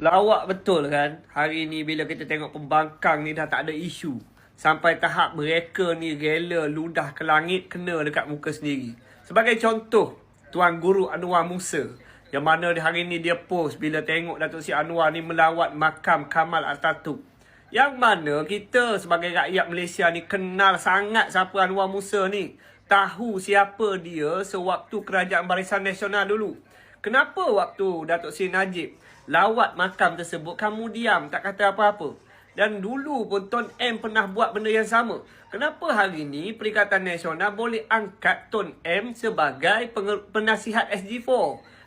Lawak betul kan hari ni bila kita tengok pembangkang ni dah tak ada isu. Sampai tahap mereka ni rela ludah ke langit kena dekat muka sendiri. Sebagai contoh, Tuan Guru Anwar Musa. Yang mana hari ni dia post bila tengok Datuk Si Anwar ni melawat makam Kamal Atatürk. Yang mana kita sebagai rakyat Malaysia ni kenal sangat siapa Anwar Musa ni. Tahu siapa dia sewaktu kerajaan Barisan Nasional dulu. Kenapa waktu Datuk Seri Najib lawat makam tersebut kamu diam tak kata apa-apa? Dan dulu pun Tun M pernah buat benda yang sama. Kenapa hari ini Perikatan Nasional boleh angkat Tun M sebagai penasihat SG4?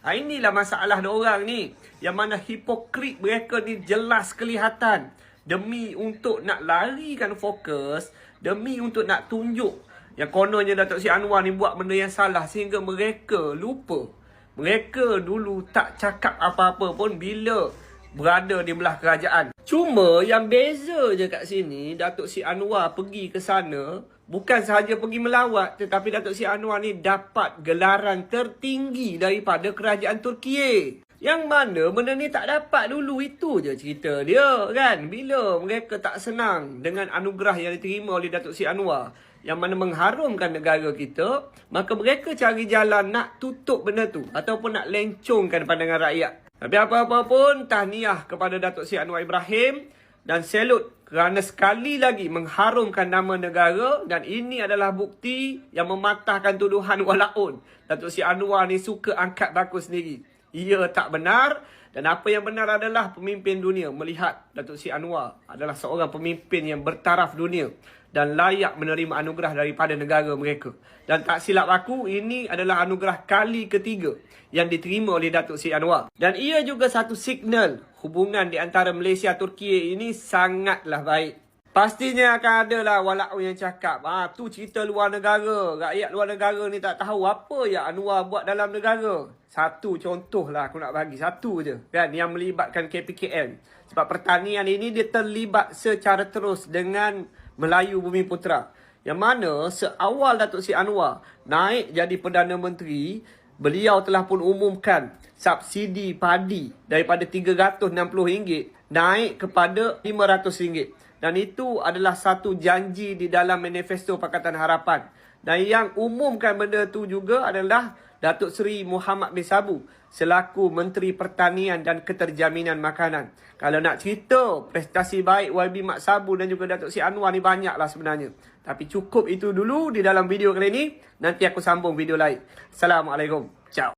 Ha, inilah masalah orang ni. Yang mana hipokrit mereka ni jelas kelihatan. Demi untuk nak larikan fokus. Demi untuk nak tunjuk. Yang kononnya Datuk Si Anwar ni buat benda yang salah. Sehingga mereka lupa. Mereka dulu tak cakap apa-apa pun bila berada di belah kerajaan. Cuma yang beza je kat sini, Datuk Si Anwar pergi ke sana, bukan sahaja pergi melawat, tetapi Datuk Si Anwar ni dapat gelaran tertinggi daripada kerajaan Turki. Yang mana benda ni tak dapat dulu, itu je cerita dia kan. Bila mereka tak senang dengan anugerah yang diterima oleh Datuk Si Anwar, yang mana mengharumkan negara kita, maka mereka cari jalan nak tutup benda tu ataupun nak lencongkan pandangan rakyat. Tapi apa-apa pun, tahniah kepada Datuk Seri Anwar Ibrahim dan selut kerana sekali lagi mengharumkan nama negara dan ini adalah bukti yang mematahkan tuduhan walaun. Datuk Seri Anwar ni suka angkat baku sendiri. Ia tak benar dan apa yang benar adalah pemimpin dunia melihat Datuk Seri Anwar adalah seorang pemimpin yang bertaraf dunia dan layak menerima anugerah daripada negara mereka. Dan tak silap aku, ini adalah anugerah kali ketiga yang diterima oleh Datuk Seri Anwar. Dan ia juga satu signal hubungan di antara Malaysia Turki ini sangatlah baik. Pastinya akan ada lah walau yang cakap, ah tu cerita luar negara. Rakyat luar negara ni tak tahu apa yang Anwar buat dalam negara. Satu contoh lah aku nak bagi. Satu je kan yang melibatkan KPKM. Sebab pertanian ini dia terlibat secara terus dengan Melayu Bumi Putra. Yang mana seawal Datuk Seri Anwar naik jadi Perdana Menteri, beliau telah pun umumkan subsidi padi daripada RM360 naik kepada RM500. Dan itu adalah satu janji di dalam manifesto Pakatan Harapan. Dan yang umumkan benda tu juga adalah Datuk Seri Muhammad bin Sabu selaku Menteri Pertanian dan Keterjaminan Makanan. Kalau nak cerita prestasi baik YB Mak Sabu dan juga Datuk Seri Anwar ni banyaklah sebenarnya. Tapi cukup itu dulu di dalam video kali ini. Nanti aku sambung video lain. Assalamualaikum.